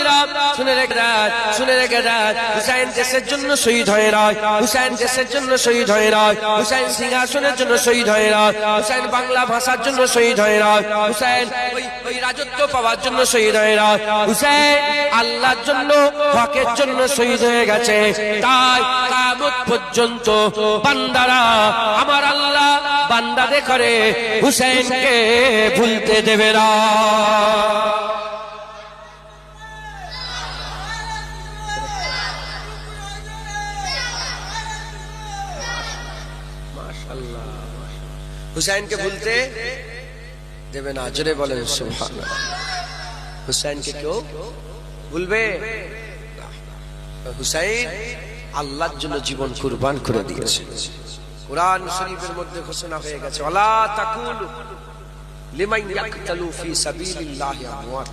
মুরব্বীরা শুনে রেখে দেন হুসাইন জন্য শহীদ হয়ে হুসাইন জন্য শহীদ হয়ে বাংলা ভাষার জন্য শহীদ হয়ে ওই রাজত্ব পাওয়ার জন্য শহীদ হয়ে জন্য, হকের জন্য শহীদ হয়ে গেছে। তাই পর্যন্ত বান্দারা, আমার আল্লাহ বান্দাদে করে হুসেনকে ভুলতে দেবে না। হুসাইনকে ভুলতে দেবে না জোরে বলেন সুবহানাল্লাহ হুসাইনকে কেউ ভুলবে না। হুসাইন আল্লাহর জন্য জীবন কুরবান করে দিয়েছে কোরআন শরীফের মধ্যে ঘোষণা হয়ে গেছে ওয়ালা তাকুলু লিমান ইয়াকতালু ফি সাবিলিল্লাহি আমওয়াত।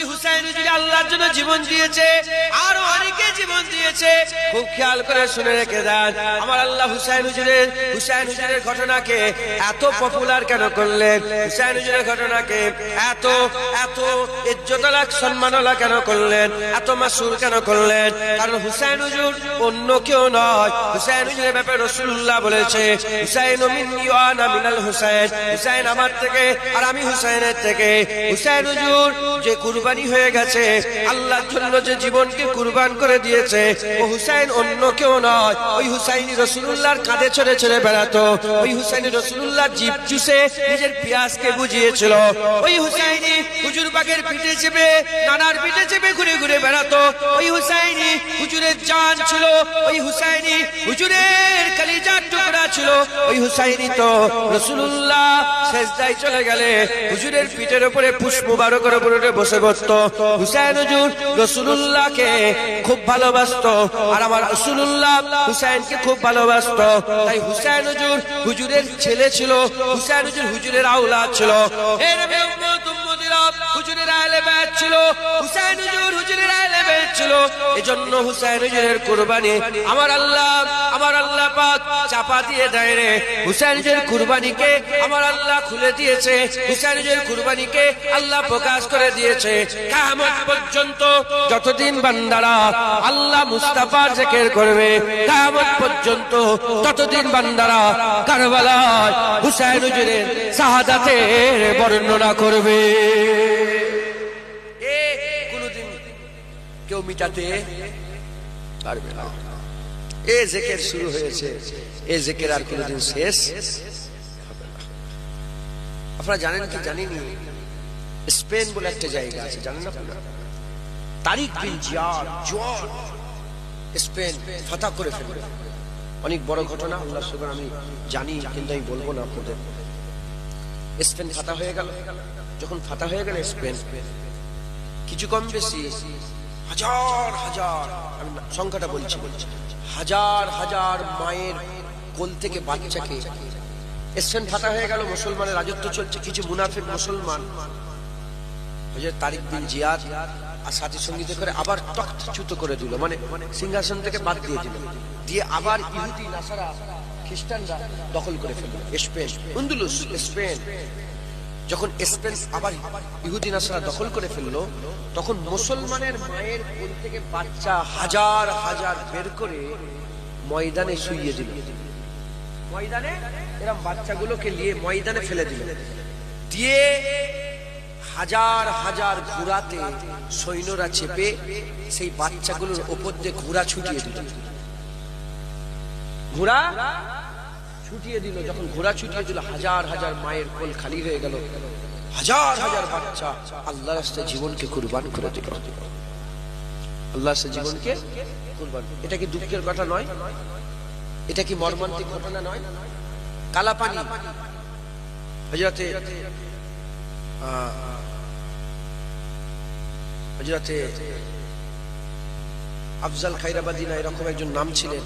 কি হুসাইন আল্লাহর জন্য জীবন দিয়েছে, আর অনেকে জীবন দিয়েছে, খুব খেয়াল করে শুনে রেখে দেন আমার আল্লাহ হুসাইন হুজুরের হুসাইন হুজুরের ঘটনাকে এত পপুলার কেন করলেন? হুসাইন হুজুরের ঘটনাকে এত এত ইজ্জতলাক, সম্মানলা কেন করলেন? এত মাসুর কেন করলেন? কারণ হুসাইন হুজুর অন্য কেউ নয়। হুসাইন হুজুরের ব্যাপারে রসুল্লাহ বলেছে, হুসাইন মিনাল হুসাইন। হুসাইন আমার থেকে আর আমি হুসাইনের থেকে। হুসাইন হুজুর যে কুরবানি হয়ে গেছে, আল্লাহর জন্য যে জীবনকে কুরবান করে দিয়েছে, ও হুসাইন অন্য কেউ নয়। ওই হুসাইনি রসুল্লাহর কাঁধে চড়ে চড়ে বেড়াতো। ওই হুসাইনি রসুল্লাহ জিপ চুষে নিজের পিয়াসকে বুঝিয়েছিল। ওই হুসাইনি হুজুর বাগের পিঠে চেপে, নানার পিঠে চেপে ঘুরে ঘুরে বেড়াতো। ওই হুসাইনি হুজুরের জান ছিল, ওই হুসাইনি হুজুরের কালিজার টুকরা ছিল। ওই হুসাইনি তো রসুল্লাহ শেষদায় চলে গেলে হুজুরের পিঠের উপরে পুষ্প বারো করে উপরে বসে বসতো। হুসাইন হুজুর রসুল্লাহকে খুব ভালোবাসত আর আমার রসুল্লাহ হুসাইনকে খুব ভালোবাসত। তাই হুসাইন হুজুর হুজুরের ছেলে ছিল, হুসাইন হুজুর হুজুরের আউলা ছিল। এর হুজুরের ছিল। হুসাইন হুজুর হুজুরের ছিল। হুসাইন হুজুরের আমার আল্লাহ আমার আল্লাহ পাক চাপা দিয়ে দেয় রে। হুসাইন হুজুরের আমার আল্লাহ খুলে দিয়েছে। হুসাইন হুজুরের আল্লাহ প্রকাশ করে দিয়েছে। কিয়ামত পর্যন্ত যতদিন বান্দারা আল্লাহ মুস্তাফার জিকির করবে, কিয়ামত পর্যন্ত ততদিন বান্দারা কারবালায় হুসাইন হুজুরের শাহাদাতের বর্ণনা করবে। কোনদিন কেউ মিটাতে পারবে না। এ জেকের শুরু হয়েছে, এ জেকের আর কোনদিন শেষ আপনারা জানেন কি জানেনি স্পেন বলে একটা জায়গা আছে, জানেন আপনারা? তারিখ বিন জিয়াদ জোয়ার স্পেন ফাতা করে ফেলবে। অনেক বড় ঘটনা আল্লাহ সুবহান আমি জানি, কিন্তু আমি বলব না আপনাদের। স্পেন ফাতা হয়ে গেল। যখন ফাতা হয়ে গেল স্পেন, কিছু কম বেশি, হাজার হাজার, আমি সংখ্যাটা বলছি বলছি হাজার হাজার মায়ের কোল থেকে বাচ্চাকে। স্পেন ফাতা হয়ে গেল, মুসলমানের রাজত্ব চলছে, কিছু মুনাফিক মুসলমান। হজরত তারিক বিন জিয়াদ আর সাথী সঙ্গীতে করে আবার তখ্তচ্যুত করে দিল মানে সিংহাসন থেকে বাদ দিয়ে দিল। দিয়ে আবার ইহুদি, নাসারা, খ্রিস্টানরা দখল করে ফেলল, স্পেন, উন্দুলুস, স্পেন। যখন স্পেন আবার ইহুদি নাসারা দখল করে ফেলল, তখন মুসলমানের মায়ের কোল থেকে বাচ্চা হাজার হাজার বের করে ময়দানে শুইয়ে দিল। ময়দানে? এরম বাচ্চাগুলোকে নিয়ে ময়দানে ফেলে দিল। দিয়ে হাজার হাজার ঘোড়াতে সৈন্যরা চেপে সেই বাচ্চাগুলোর ওপর দিয়ে ঘোড়া ছুটিয়ে দিল। ঘোড়া ছুটিয়ে দিল যখন ঘোড়া ছুটিয়ে দিল হাজার হাজার মায়ের কোল খালি হয়ে গেল। হাজার হাজার বাচ্চা আল্লাহ রাস্তায় জীবনকে কুরবান করে দিল। আল্লাহ রাস্তায় জীবনকে কুরবান। এটা কি দুঃখের কথা নয়? এটা কি মর্মান্তিক ঘটনা নয়? কালাপানি। হজরতে হজরতে আফজাল খাইরাবাদী না এরকম একজন নাম ছিলেন।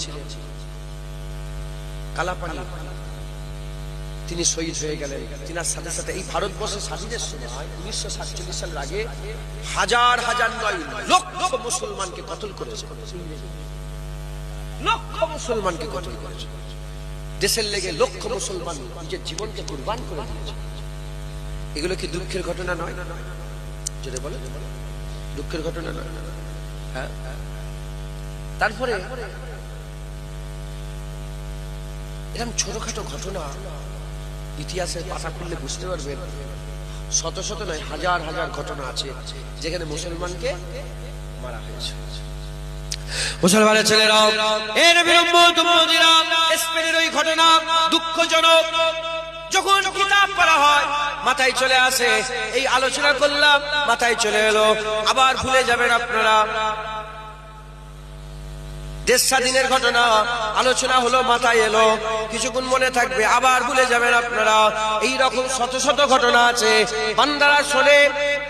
কালাপানি। তিনি শহীদ হয়ে গেলেন। তিনার সাথে সাথে এই ভারতবর্ষে স্বাধীনের সময় উনিশশো সাতচল্লিশ সালের আগে হাজার হাজার নয় লক্ষ মুসলমানকে কতল করেছে? লক্ষ মুসলমানকে কতল করেছে? দেশের লেগে লক্ষ মুসলমান নিজের জীবনকে কুরবান করে দিয়েছে। এগুলো কি দুঃখের ঘটনা নয়? যদি বলে। দুঃখের ঘটনা নয়। হ্যাঁ। তারপরে এরকম ছোটখাটো ঘটনা ইতিহাসের পাতা খুললে বুঝতে পারবেন। শত শত নয়, হাজার হাজার ঘটনা আছে যেখানে মুসলমানকে মারা হয়েছে। মুসলমানের ছেলেরা এর স্পেনের ওই ঘটনা দুঃখজনক। যখন কিতাব পড়া হয়, মাথায় চলে আসে, এই আলোচনা করলাম, মাথায় চলে এলো। আবার ভুলে যাবেন আপনারা। দেশ স্বাধীনের ঘটনা, আলোচনা হলো, মাথায় এলো। কিছুক্ষণ মনে থাকবে, আবার ভুলে যাবেন আপনারা। এই রকম শত শত ঘটনা আছে। বান্দারা শোনে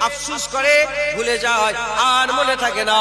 আফসুস করে ভুলে যায়। আর মনে থাকে না,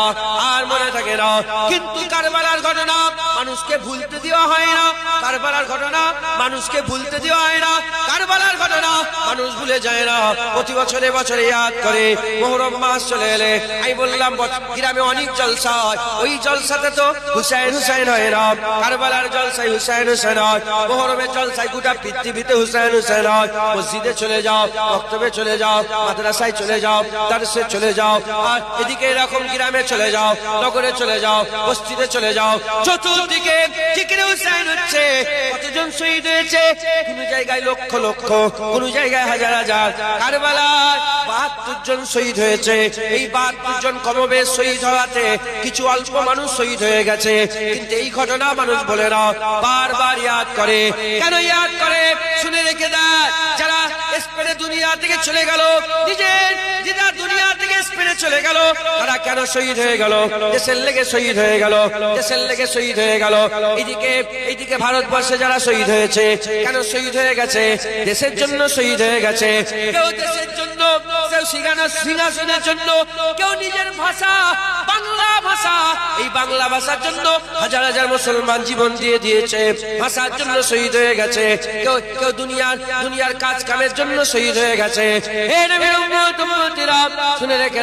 আর মনে থাকে না। কিন্তু কারবালার ঘটনা মানুষকে ভুলতে দেওয়া হয় না। কারবালার ঘটনা মানুষকে ভুলতে দেওয়া হয় না। কারবালার ঘটনা মানুষ ভুলে যায় না। প্রতি বছরে বছরে ইয়াদ করে মোহরম মাস চলে এলে, আমি বললাম গ্রামে অনেক জলসা হয়। ওই জলসাতে তো হুসাইন হুসাইন হয় না। কারবালার জলসাই হুসাইন হুসাইন হয়। মোহরমের জলসাই গোটা পৃথিবীতে হুসাইন হুসাইন হয়। মসজিদে চলে যাও, বক্তব্যে চলে যাও, মাদ্রাসায় চলে যাও দারসে চলে যাও। আর এদিকে এরকম গ্রামে চলে যাও, নগরে চলে যাও বস্তিতে চলে যাও। চতুর্দিকে জিকিরে হুসাইন হচ্ছে, কতজন শহীদ হয়েছে? কোন জায়গায় লক্ষ লক্ষ, কোন জায়গায় হাজার হাজার। কারবালায় বাহাত্তর জন শহীদ হয়েছে। এই বাহাত্তর জন কমবেশ শহীদ হওয়াতে কিছু অল্প মানুষ শহীদ হয়ে গেছে। কিন্তু এই ঘটনা মানুষ বলে না, বারবার ইয়াদ করে। কেন ইয়াদ করে? শুনে রেখে দেয়। স্পেনে দুনিয়া থেকে চলে গেল। নিজের দুনিয়া থেকে স্পেনে চলে গেল। তারা কেন শহীদ হয়ে গেল? দেশের লেগে শহীদ হয়ে গেল। দেশের লেগে শহীদ হয়ে গেল। এইদিকে এইদিকে ভারতবর্ষে যারা শহীদ হয়েছে, কেন শহীদ হয়ে গেছে? দেশের জন্য শহীদ হয়ে গেছে। কেউ দেশের জন্য, কেউ সিংহাসন সিংহাসনের জন্য, কেউ নিজের ভাষা, বাংলা ভাষা। এই বাংলা ভাষার জন্য হাজার হাজার মুসলমান জীবন দিয়ে দিয়েছে। ভাষার জন্য শহীদ হয়ে গেছে। কেউ কেউ দুনিয়ার দুনিয়ার কাজ কামের জন্য শহীদ হয়ে গেছে। শুনে রেখে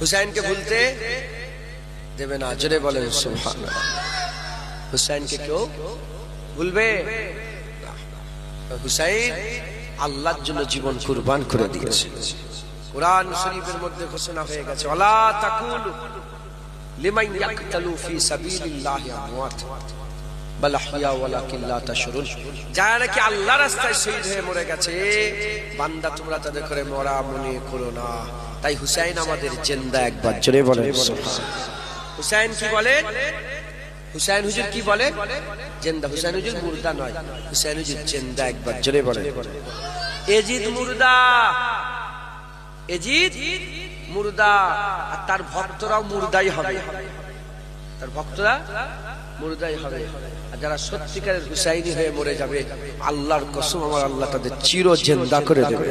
হুসাইনকে ভুলতে দেবে না। জোরে বলে হুসাইনকে কেউ ভুলবে? হুসাইন আল্লাহর জন্য জীবন কুরবান করে দিয়েছে কোরআন শরীফের মধ্যে ঘোষণা হয়ে গেছে, ওয়ালা তাকুলু লিমান ইয়াকতালু ফি সাবিলিল্লাহি আমওয়াত যারা নাকি আল্লাহর রাস্তায় শহীদ হয়ে মরে গেছে, বান্দা তোমরা তাদের করে মরা মনে করো না। তাই হুসাইন আমাদের জিন্দা একবার জোরে বলেন। হুসাইন কি বলেন হুসাইন হুজুর কি বলে? জেন্দা। হুসাইন হুজুর মুর্দা নয়। হুসাইন হুজুর জেন্দা একবার জোরে বলে এজিদ মুর্দা। এজিদ মুর্দা। আর তার ভক্তরাও মুর্দাই হবে। তার ভক্তরা মুর্দাই হবে। আর যারা সত্যিকারের হুসাইনি হয়ে মরে যাবে আল্লাহর কসম আমার আল্লাহ তাদের চির জেন্দা করে দেবে।